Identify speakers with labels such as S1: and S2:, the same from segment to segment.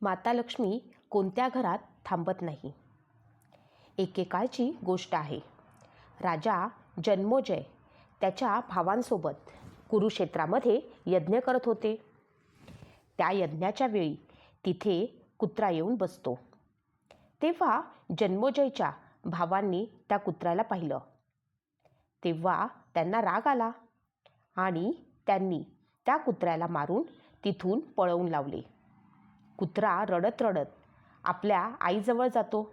S1: माता लक्ष्मी कोणत्या घरात थांबत नाही. एकेकाळची गोष्ट आहे. राजा जन्मोजय त्याच्या भावांसोबत कुरुक्षेत्रामध्ये यज्ञ करत होते. त्या यज्ञाच्या वेळी तिथे कुत्रा येऊन बसतो. तेव्हा जन्मोजयच्या भावांनी त्या कुत्र्याला पाहिलं. तेव्हा त्यांना राग आला आणि त्यांनी त्या कुत्र्याला मारून तिथून पळवून लावले. कुत्रा रडत रडत आपल्या आईजवळ जातो.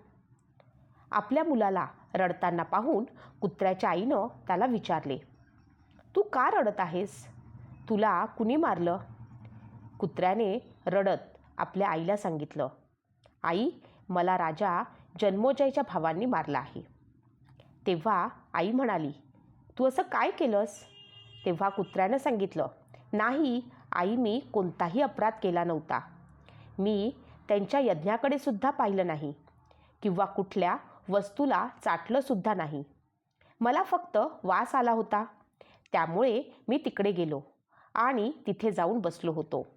S1: आपल्या मुलाला रडताना पाहून कुत्र्याच्या आईनं त्याला विचारले तू का रडत आहेस? तुला कुणी मारलं? कुत्र्याने रडत आपल्या आईला सांगितलं आई मला राजा जन्मोजयच्या भावांनी मारला आहे. तेव्हा आई म्हणाली तू असं काय केलंस? तेव्हा कुत्र्यानं सांगितलं नाही आई मी कोणताही अपराध केला नव्हता. मी त्यांच्या यज्ञाकडे सुद्धा पाहिलं नाही किंवा कुठल्या वस्तूला चाटलंसुद्धा नाही. मला फक्त वास आला होता. त्यामुळे मी तिकडे गेलो आणि तिथे जाऊन बसलो होतो.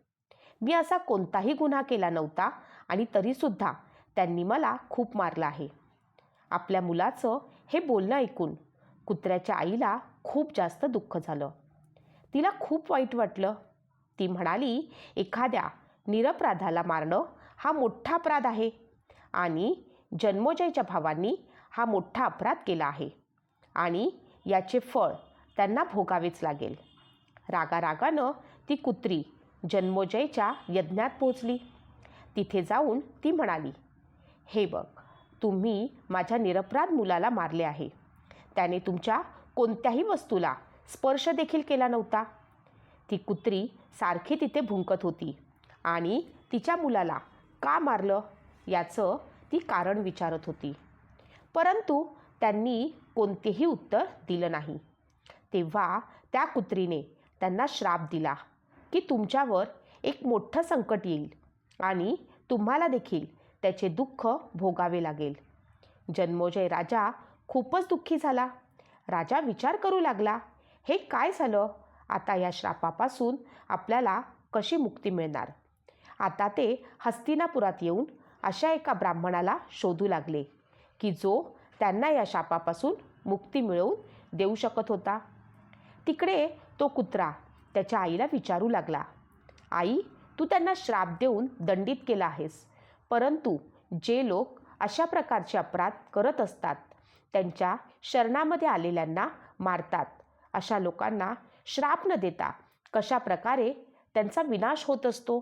S1: मी असा कोणताही गुन्हा केला नव्हता आणि तरीसुद्धा त्यांनी मला खूप मारलं आहे. आपल्या मुलाचं हे बोलणं ऐकून कुत्र्याच्या आईला खूप जास्त दुःख झालं. तिला खूप वाईट वाटलं. ती म्हणाली एखाद्या निरपराधाला मारणं हा मोठा अपराध आहे. आणि जन्मोजयच्या भावांनी हा मोठा अपराध केला आहे. आणि याचे फळ त्यांना भोगावेच लागेल. रागारागानं ती कुत्री जन्मोजयच्या यज्ञात पोचली तिथे जाऊन ती म्हणाली हे बघ तुम्ही माझ्या निरपराध मुलाला मारले आहे. त्याने तुमच्या कोणत्याही वस्तूला स्पर्श देखील केला नव्हता. ती कुत्री सारखी तिथे भुंकत होती. आणि तिच्या मुलाला का मारलं याचं ती कारण विचारत होती. परंतु त्यांनी कोणतेही उत्तर दिलं नाही. तेव्हा त्या कुत्रीने त्यांना श्राप दिला की तुमच्यावर एक मोठं संकट येईल आणि तुम्हाला देखील त्याचे दुःख भोगावे लागेल. जन्मोजय राजा खूपच दुःखी झाला. राजा विचार करू लागला हे काय झालं? आता या श्रापापासून आपल्याला कशी मुक्ती मिळणार? आता ते हस्तिनापुरात येऊन अशा एका ब्राह्मणाला शोधू लागले की जो त्यांना या शापापासून मुक्ती मिळवून देऊ शकत होता. तिकडे तो कुत्रा त्याच्या आईला विचारू लागला आई तू त्यांना श्राप देऊन दंडित केला आहेस परंतु जे लोक अशा प्रकारचे अपराध करत असतात त्यांच्या शरणामध्ये आलेल्यांना मारतात. अशा लोकांना श्राप न देता कशा प्रकारे त्यांचा विनाश होत असतो?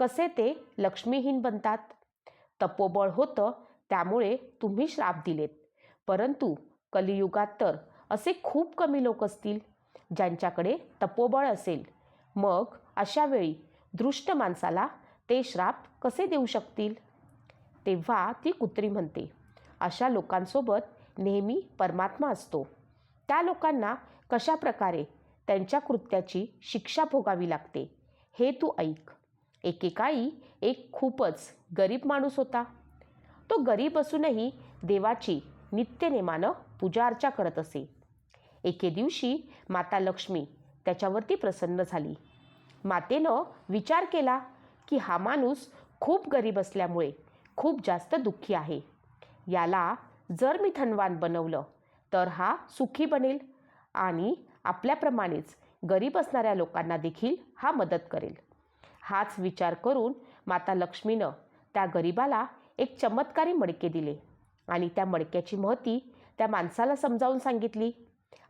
S1: कसे ते लक्ष्मीहीन बनतात? तपोबळ होतं त्यामुळे तुम्ही श्राप दिलेत. परंतु कलियुगात तर असे खूप कमी लोक असतील ज्यांच्याकडे तपोबळ असेल. मग अशा वेळी दृष्ट माणसाला ते श्राप कसे देऊ शकतील? तेव्हा ती कुत्री म्हणते अशा लोकांसोबत नेहमी परमात्मा असतो. त्या लोकांना कशा प्रकारे त्यांच्या कृत्याची शिक्षा भोगावी लागते हे तू ऐक. एकेकाळी एक खूपच गरीब माणूस होता. तो गरीब असूनही देवाची नित्यनेमानं पूजा अर्चा करत असे. एके दिवशी माता लक्ष्मी त्याच्यावरती प्रसन्न झाली. मातेनं विचार केला की हा माणूस खूप गरीब असल्यामुळे खूप जास्त दुःखी आहे. याला जर मी धनवान बनवलं तर हा सुखी बनेल आणि आपल्याप्रमाणेच गरीब असणाऱ्या लोकांना देखील हा मदत करेल. हाच विचार करून माता लक्ष्मीनं त्या गरिबाला एक चमत्कारी मडके दिले आणि त्या मडक्याची महती त्या माणसाला समजावून सांगितली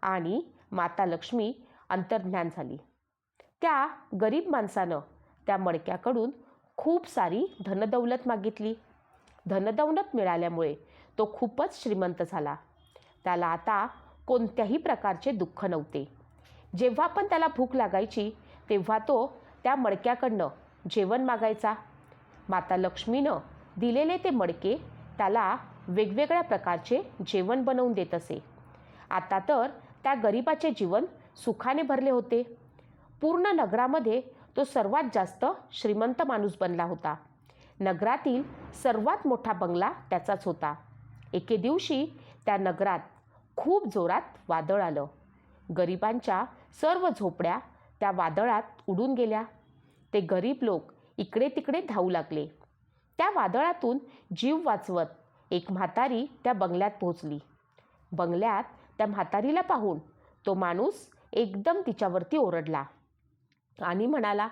S1: आणि माता लक्ष्मी अंतर्ज्ञान झाली. त्या गरीब माणसानं त्या मडक्याकडून खूप सारी धनदौलत मागितली. धनदौलत मिळाल्यामुळे तो खूपच श्रीमंत झाला. त्याला आता कोणत्याही प्रकारचे दुःख नव्हते. जेव्हा पण त्याला भूक लागायची तेव्हा तो त्या मडक्याकडनं जेवण मागायचा. माता लक्ष्मीनं दिलेले ते मडके त्याला वेगवेगळ्या प्रकारचे जेवण बनवून देत असे. आता तर त्या गरिबाचे जीवन सुखाने भरले होते. पूर्ण नगरामध्ये तो सर्वात जास्त श्रीमंत माणूस बनला होता. नगरातील सर्वात मोठा बंगला त्याचाच होता. एके दिवशी त्या नगरात खूप जोरात वादळ आलं. गरिबांच्या सर्व झोपड्या त्या वादळात उडून गेल्या. ते गरीब लोक इकडे तिकडे धावू लागले. त्या वादळातून जीव वाचवत एक म्हातारी त्या बंगल्यात पोहोचली. बंगल्यात त्या म्हातारीला पाहून तो माणूस एकदम तिच्यावरती ओरडला आणि म्हणाला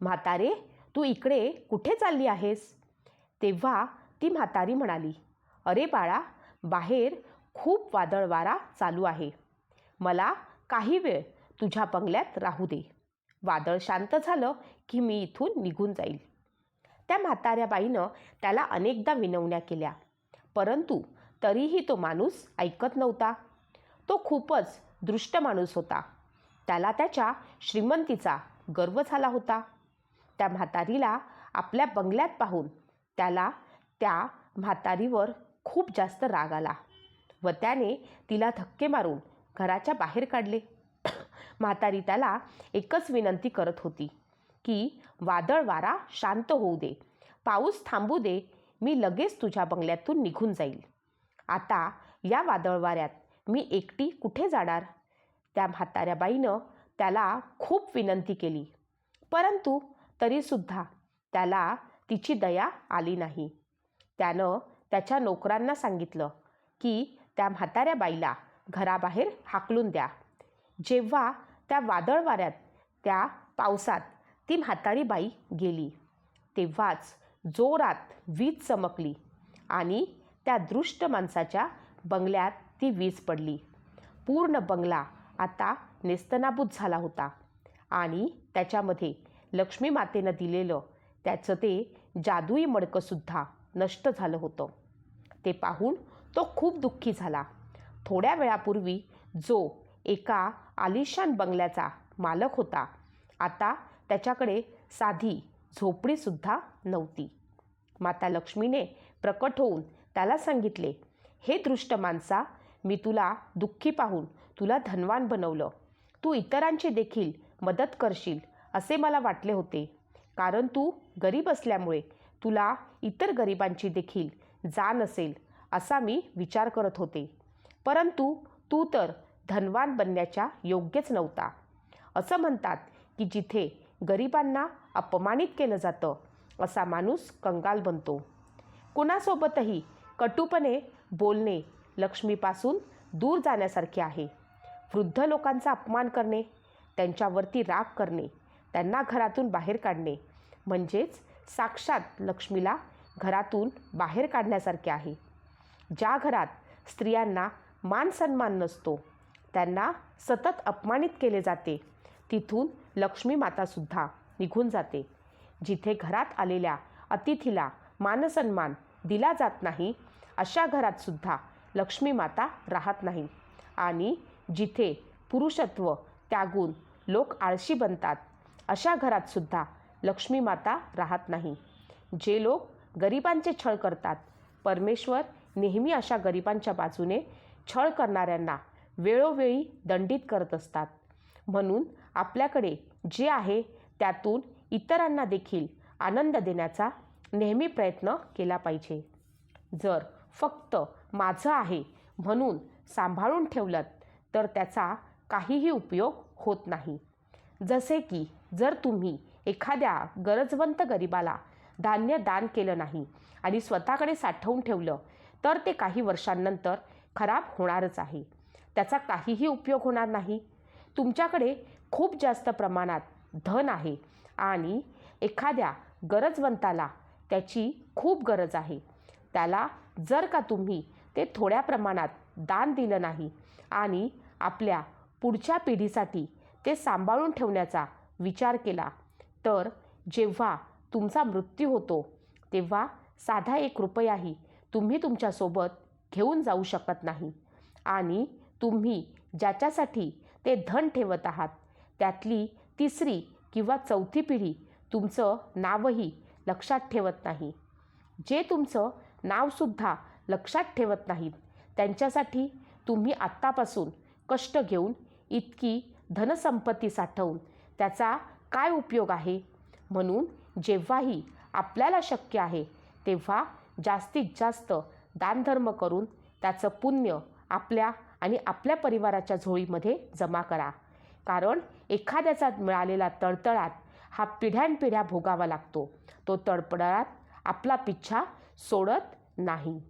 S1: म्हातारे तू इकडे कुठे चालली आहेस? तेव्हा ती म्हातारी म्हणाली अरे बाळा बाहेर खूप वादळवारा चालू आहे. मला काही वेळ तुझ्या बंगल्यात राहू दे. वादळ शांत झालं की मी इथून निघून जाईल. त्या म्हाताऱ्या बाईनं त्याला अनेकदा विनवण्या केल्या. परंतु तरीही तो माणूस ऐकत नव्हता. तो खूपच दृष्ट माणूस होता. त्याला त्याच्या श्रीमंतीचा गर्व झाला होता. त्या म्हातारीला आपल्या बंगल्यात पाहून त्याला त्या म्हातारीवर खूप जास्त राग आला व त्याने तिला धक्के मारून घराच्या बाहेर काढले. म्हातारी त्याला एकच विनंती करत होती की वादळ वारा शांत होऊ दे पाऊस थांबू दे मी लगेच तुझ्या बंगल्यातून निघून जाईल. आता या वादळ वाऱ्यात मी एकटी कुठे जाणार? त्या म्हाताऱ्या बाईनं त्याला खूप विनंती केली. परंतु तरीसुद्धा त्याला तिची दया आली नाही. त्यानं त्याच्या नोकरांना सांगितलं की त्या म्हाताऱ्या बाईला घराबाहेर हाकलून द्या. जेव्हा त्या वादळ वाऱ्यात त्या पावसात ती म्हातारी बाई गेली. तेव्हाच जोरात वीज चमकली आणि त्या दृष्ट माणसाच्या बंगल्यात ती वीज पडली. पूर्ण बंगला आता नेस्तनाबूत झाला होता आणि त्याच्यामध्ये लक्ष्मी मातेनं दिलेलं त्याचं ते जादुई मडकंसुद्धा नष्ट झालं होतं. ते पाहून तो खूप दुःखी झाला. थोड्या वेळापूर्वी जो एका आलिशान बंगल्याचा मालक होता. आता त्याच्याकडे साधी झोपडीसुद्धा नव्हती. माता लक्ष्मीने प्रकट होऊन त्याला सांगितले हे दृष्ट माणसा मी तुला दुःखी पाहून तुला धनवान बनवलं. तू इतरांची देखील मदत करशील असे मला वाटले होते. कारण तू गरीब असल्यामुळे तुला इतर गरिबांची देखील जाण असेल असा मी विचार करत होते. परंतु तू तर धनवान बनण्याच्या योग्यच नव्हता. असं म्हणतात की जिथे गरिबांना अपमानित केलं जातं असा माणूस कंगाल बनतो. कुणासोबतही कटुपणे बोलणे लक्ष्मीपासून दूर जाण्यासारखे आहे. वृद्ध लोकांचा अपमान करणे त्यांच्यावरती राग करणे त्यांना घरातून बाहेर काढणे म्हणजेच साक्षात लक्ष्मीला घरातून बाहेर काढण्यासारखे आहे. ज्या घरात स्त्रियांना मान सन्मान नसतो त्यांना सतत अपमानित केले जाते. तिथून लक्ष्मी मातासुद्धा निघून जाते. जिथे घरात आलेल्या अतिथीला मानसन्मान दिला जात नाही अशा घरातसुद्धा लक्ष्मी माता राहत नाही. आणि जिथे पुरुषत्व त्यागून लोक आळशी बनतात अशा घरातसुद्धा लक्ष्मी माता राहत नाही. जे लोक गरिबांचे छळ करतात परमेश्वर नेहमी अशा गरिबांच्या बाजूने छळ करणाऱ्यांना वेळोवेळी दंडित करत असतात. म्हणून आपल्याकडे जे आहे त्यातून इतरांना देखील आनंद देण्याचा नेहमी प्रयत्न केला पाहिजे. जर फक्त माझं आहे म्हणून सांभाळून ठेवलं तर त्याचा काहीही उपयोग होत नाही. जसे की जर तुम्ही एखाद्या गरजवंत गरिबाला धान्य दान केलं नाही आणि स्वतःकडे साठवून ठेवलं तर ते काही वर्षांनंतर खराब होणारच आहे. त्याचा काहीही उपयोग होणार नाही. तुमच्याकडे खूप जास्त प्रमाणात धन आहे आणि एखाद्या गरजवंताला त्याची खूप गरज आहे. त्याला जर का तुम्ही ते थोड्या प्रमाणात दान दिलं नाही आणि आपल्या पुढच्या पिढीसाठी ते सांभाळून ठेवण्याचा विचार केला तर जेव्हा तुमचा मृत्यू होतो तेव्हा साधा एक रुपयाही तुम्ही तुमच्यासोबत घेऊन जाऊ शकत नाही. आणि तुम्ही ज्याच्यासाठी ते धन ठेवत आहात त्यातली तिसरी किंवा चौथी पिढी तुमचं नावही लक्षात ठेवत नाही. जे तुमचं नावसुद्धा लक्षात ठेवत नाहीत त्यांच्यासाठी तुम्ही आत्तापासून कष्ट घेऊन इतकी धनसंपत्ती साठवून त्याचा काय उपयोग आहे? म्हणून जेव्हाही आपल्याला शक्य आहे तेव्हा जास्तीत जास्त दानधर्म करून त्याचं पुण्य आपल्या आणि आपल्या परिवाराच्या झोळीमध्ये जमा करा. कारण एखाद्याचा मिळालेला तळतळात हा पिढ्यानपिढ्या भोगावा लागतो. तो तडपडात आपला पिच्छा सोडत नाही.